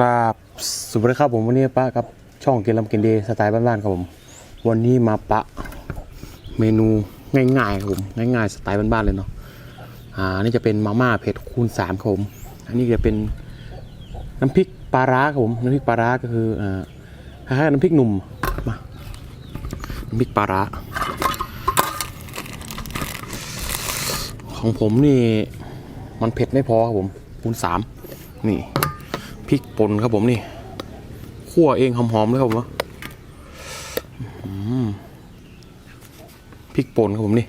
ครับสวัสดีครับผมวันนี้ป้ากับช่องกินลำกินเดย์สไตล์บ้านๆครับผม วันนี้มาปะเมนูง่ายๆครับผมง่ายๆสไตล์บ้านๆเลยเนาะอ่านี่จะเป็นมาม่าเผ็ดคูณสามครับผมอันนี้จะเป็นน้ำพริกปลาร้าครับผมน้ำพริกปลาร้าก็คืออ่าคล้ายๆน้ำพริกหนุ่มมาน้ำพริกปลาร้าของผมนี่มันเผ็ดไม่พอครับผมคูณสามนี่ พริกป่นครับผมนี่คั่วเองหอมๆเลยครับผมอืมพริกป่นครับผมนี่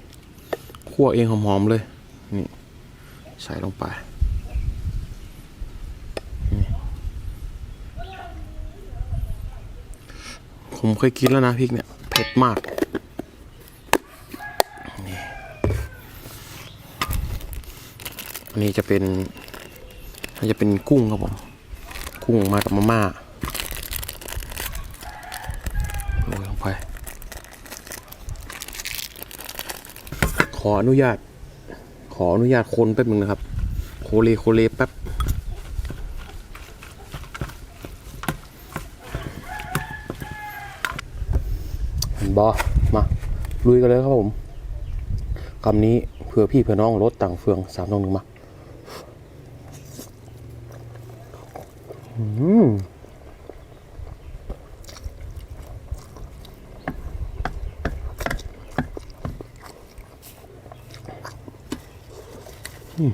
คั่วเองหอมๆเลยนี่ใส่ลงไปผมเคยกินแล้วนะพริกเนี่ยเผ็ดมากนี่นี่จะเป็นอันจะเป็นกุ้งครับผม กุ้งมากับมาม่าโรยลงไป ขออนุญาต ขออนุญาตคนแป๊บนึงนะครับ โคเลโคเลแป๊บบอมา ลุยกันเลยครับผมคำนี้เพื่อพี่เพื่อน้องรถต่างเฟืองสามตองหนึ่งมา อืมอืม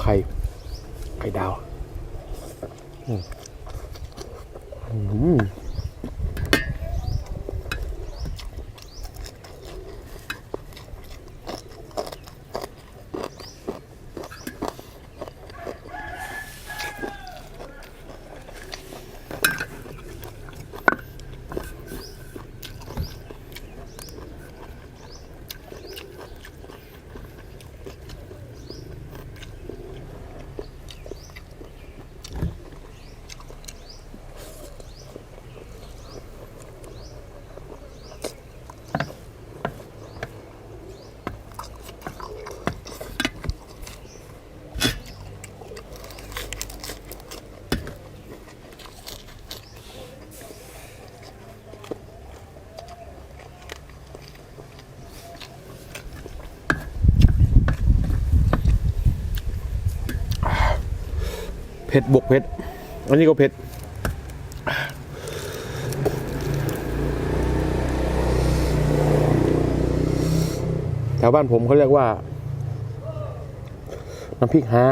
ไข่ ไข่ดาว อืม ผ็ดบวกเผ็ด อันนี้ก็เผ็ด แถวบ้านผมเขาเรียกว่า น้ำพริกฮะ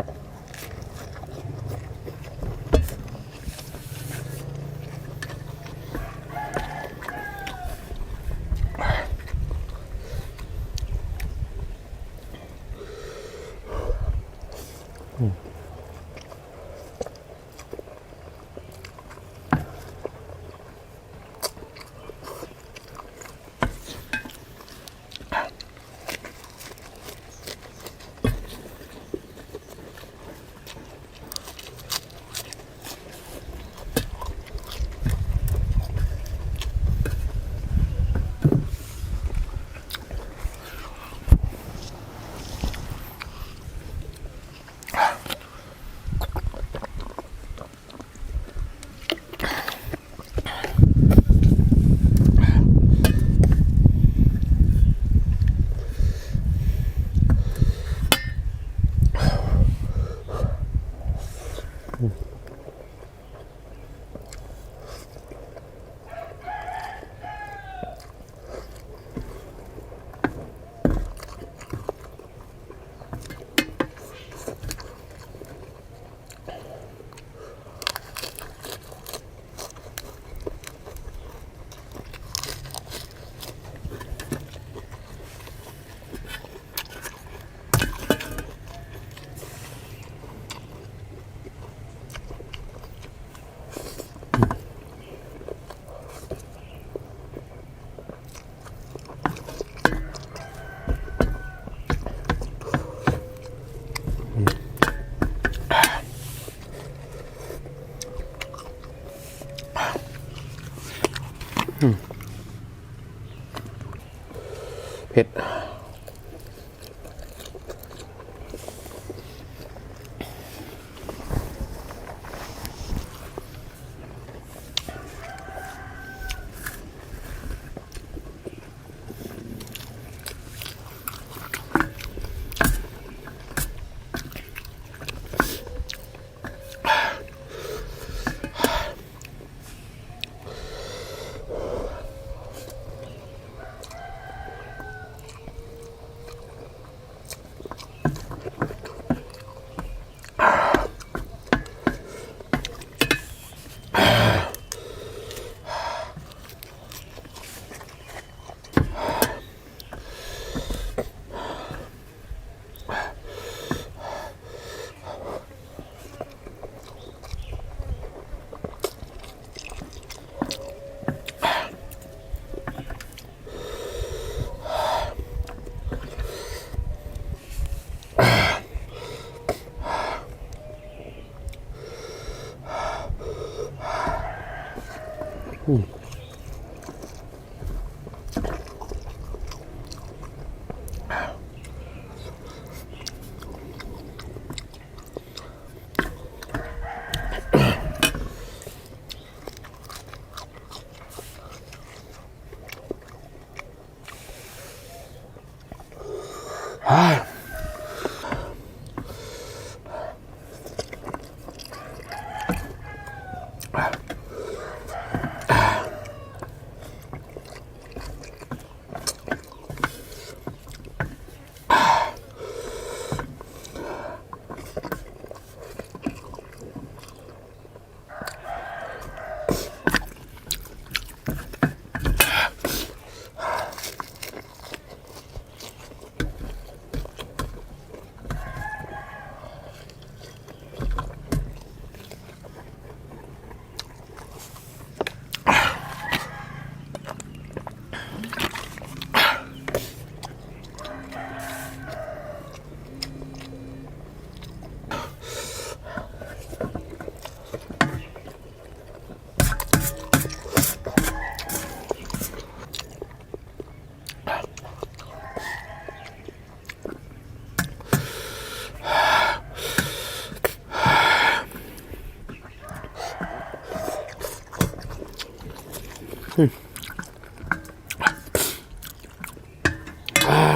เผ็ด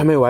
ไม่ไหว